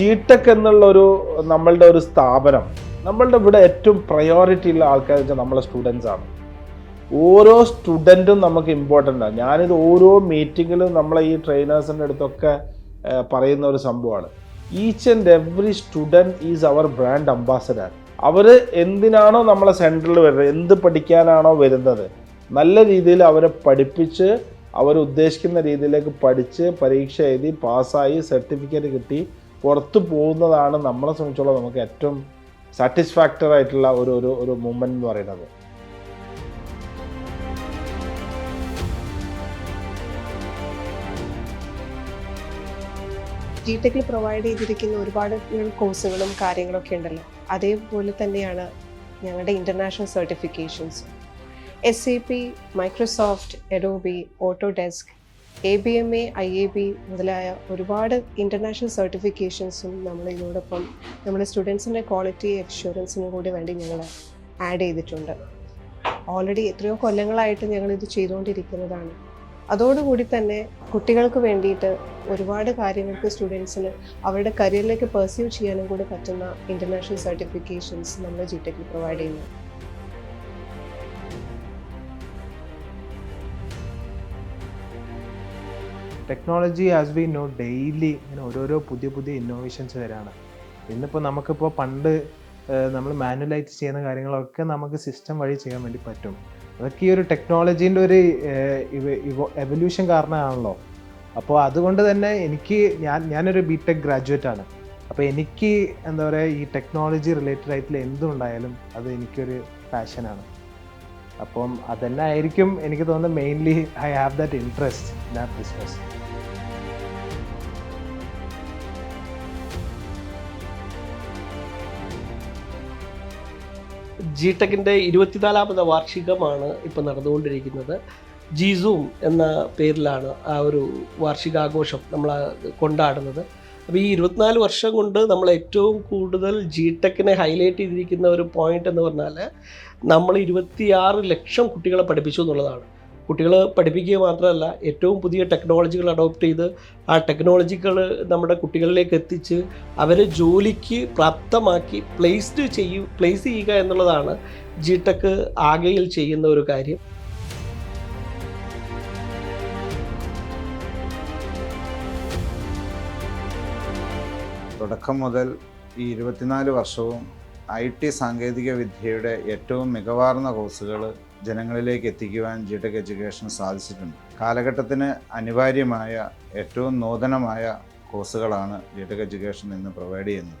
G tech എന്നുള്ള ഒരു നമ്മളുടെ ഒരു സ്ഥാപനം നമ്മളുടെ ഇവിടെ ഏറ്റവും പ്രയോറിറ്റി ഉള്ള ആൾക്കാർ വെച്ചാൽ നമ്മളെ സ്റ്റുഡൻസ് ആണ്. ഓരോ സ്റ്റുഡന്റും നമുക്ക് ഇമ്പോർട്ടന്റ് ആണ് ഞാനിത് ഓരോ മീറ്റിങ്ങിലും നമ്മളെ ഈ ട്രെയിനേഴ്സിന്റെ അടുത്തൊക്കെ പറയുന്ന ഒരു സംഭവമാണ്. Each and every student is our brand ambassador അവർ എന്തിനാണോ നമ്മളെ സെന്ററിൽ വരുന്നത് എന്ത് പഠിക്കാനാണോ വരുന്നത് നല്ല രീതിയിൽ അവരെ പഠിപ്പിച്ച് അവർ ഉദ്ദേശിക്കുന്ന രീതിയിലേക്ക് പഠിച്ച് പരീക്ഷ എഴുതി പാസ്സായി സർട്ടിഫിക്കറ്റ് കിട്ടി പുറത്ത് പോകുന്നതാണ് നമ്മളെ സംബന്ധിച്ചോളം നമുക്ക് ഏറ്റവും സാറ്റിസ്ഫാക്ടർ ആയിട്ടുള്ള ഒരു ഒരു ഒരു മൂമെന്റ് എന്ന് പറയുന്നത്. ജി ടെക്കിൽ പ്രൊവൈഡ് ചെയ്തിരിക്കുന്ന ഒരുപാട് കോഴ്സുകളും കാര്യങ്ങളൊക്കെ ഉണ്ടല്ലോ. അതേപോലെ തന്നെയാണ് ഞങ്ങളുടെ international certifications S A P Microsoft Adobe Autodesk A B M A I A B മുതലായ ഒരുപാട് ഇന്റർനാഷണൽ സർട്ടിഫിക്കേഷൻസും നമ്മൾ ഇതിനോടൊപ്പം നമ്മുടെ സ്റ്റുഡൻസിന്റെ ക്വാളിറ്റി അഷ്യൂറൻസിനും കൂടി വേണ്ടി ഞങ്ങൾ ആഡ് ചെയ്തിട്ടുണ്ട്. ഓൾറെഡി എത്രയോ കൊല്ലങ്ങളായിട്ട് ഞങ്ങൾ ഇത് ചെയ്തുകൊണ്ടിരിക്കുന്നതാണ്. അതോടുകൂടി തന്നെ കുട്ടികൾക്ക് വേണ്ടിയിട്ട് ഒരുപാട് കാര്യങ്ങൾക്ക് സ്റ്റുഡൻസിന് അവരുടെ കരിയറിലേക്ക് പെർസ്യൂ ചെയ്യാനും കൂടി പറ്റുന്ന ഇന്റർനാഷണൽ സർട്ടിഫിക്കേഷൻസ് നമ്മൾ ജി ടെക്കിൽ പ്രൊവൈഡ് ചെയ്യുന്നു. Technology as we know daily ഇങ്ങനെ ഓരോരോ പുതിയ പുതിയ ഇന്നോവേഷൻസ് വരാണ്. ഇന്നിപ്പോൾ നമുക്കിപ്പോൾ പണ്ട് നമ്മൾ മാനുവലായിട്ട് ചെയ്യുന്ന കാര്യങ്ങളൊക്കെ നമുക്ക് സിസ്റ്റം വഴി ചെയ്യാൻ വേണ്ടി പറ്റും. അതൊക്കെ ഈ ഒരു ടെക്നോളജീന്റെ ഒരു എവല്യൂഷൻ കാരണമാണല്ലോ. അപ്പോൾ അതുകൊണ്ട് തന്നെ എനിക്ക് ഞാൻ ഞാനൊരു ബി ടെക് ഗ്രാജുവേറ്റ് ആണ്. അപ്പോൾ എനിക്ക് എന്താ പറയുക ഈ ടെക്നോളജി റിലേറ്റഡ് ആയിട്ടുള്ള എന്തുണ്ടായാലും അത് എനിക്കൊരു പാഷനാണ് അപ്പം അതന്നെ ആയിരിക്കും എനിക്ക് തോന്നുന്നത് mainly I have that interest in that business G ടെക്കിന്റെ ഇരുപത്തിനാലാമത് വാർഷികമാണ് ഇപ്പോൾ നടന്നുകൊണ്ടിരിക്കുന്നത്. ജിസൂം എന്ന പേരിലാണ് ആ ഒരു വാർഷികാഘോഷം നമ്മൾ കൊണ്ടാടുന്നത്. അപ്പോൾ ഈ ഇരുപത്തിനാല് വർഷം കൊണ്ട് നമ്മൾ ഏറ്റവും കൂടുതൽ ജി ടെക്കിനെ ഹൈലൈറ്റ് ചെയ്തിരിക്കുന്ന ഒരു പോയിന്റ് എന്ന് പറഞ്ഞാൽ നമ്മൾ ഇരുപത്തിയാറ് ലക്ഷം കുട്ടികളെ പഠിപ്പിച്ചു എന്നുള്ളതാണ്. കുട്ടികൾ പഠിപ്പിക്കുക മാത്രമല്ല ഏറ്റവും പുതിയ ടെക്നോളജികൾ അഡോപ്റ്റ് ചെയ്ത് ആ ടെക്നോളജികൾ നമ്മുടെ കുട്ടികളിലേക്ക് എത്തിച്ച് അവരെ ജോലിക്ക് പ്രാപ്തമാക്കി പ്ലേസ്ഡ് ചെയ്യൂ പ്ലേസ് ചെയ്യുക എന്നുള്ളതാണ് ജി ടെക് ആകെയിൽ ചെയ്യുന്ന ഒരു കാര്യം. തുടക്കം മുതൽ ഈ ഇരുപത്തിനാല് വർഷവും ഐ ടി സാങ്കേതിക വിദ്യയുടെ ഏറ്റവും മികവാർന്ന കോഴ്സുകൾ ജനങ്ങളിലേക്ക് എത്തിക്കുവാൻ ജി ടെക് എഡ്യൂക്കേഷൻ സാധിച്ചിട്ടുണ്ട്. കാലഘട്ടത്തിന് അനിവാര്യമായ ഏറ്റവും നൂതനമായ കോഴ്സുകളാണ് ജി ടെക് എഡ്യൂക്കേഷൻ ഇന്ന് പ്രൊവൈഡ് ചെയ്യുന്നത്.